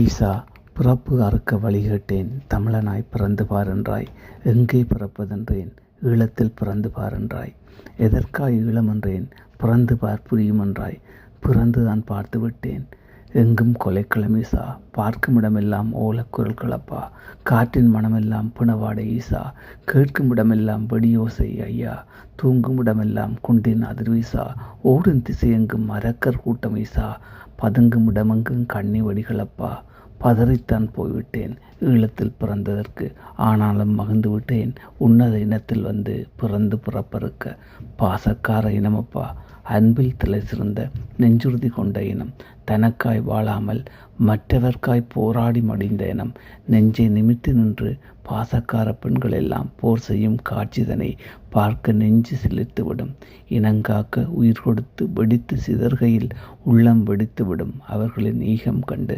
ஈசா பிறப்பு அறுக்க வழிகேட்டேன் தமிழனாய் பிறந்து பாரென்றாய் எங்கே பிறப்பதென்றேன். ஈழத்தில் பிறந்து பாரென்றாய் எதற்காய் ஈழமென்றேன் பிறந்து பார் புரியுமென்றாய் பிறந்து தான் பார்த்து விட்டேன். எங்கும் கொலைக்கிழமை ஈசா பார்க்கும் இடமெல்லாம் ஓலக்குரல் கலப்பா. காற்றின் மனமெல்லாம் பிணவாடை ஈசா கேட்கும் இடமெல்லாம் வெடியோசை ஐயா. தூங்கும் இடமெல்லாம் குண்டின் அதிர்வீசா ஓடும் திசையெங்கும் மரக்கர் கூட்டம் ஈசா பதுங்கும் இடமெங்கும் கண்ணி வடிகளப்பா பதறித்தான் போய்விட்டேன். ஈழத்தில் பிறந்ததற்கு. ஆனாலும் மகிழ்ந்து விட்டேன். உன்னத இனத்தில் வந்து பிறந்து பிறப்பறுக்க. பாசக்கார இனமப்பா. அன்பில் தலை சிறந்த நெஞ்சுறுதி கொண்ட இனம் தனக்காய் வாழாமல் மற்றவர்க்காய் போராடி மடிந்த இனம் நெஞ்சை நிமித்து நின்று பாசக்கார பெண்கள் எல்லாம் போர் செய்யும் காட்சிதனை பார்க்க நெஞ்சு சிலிர்த்துவிடும். இனங்காக்க உயிர் கொடுத்து வெடித்து சிதறுகையில் உள்ளம் வெடித்துவிடும் அவர்களின் ஈகம் கண்டு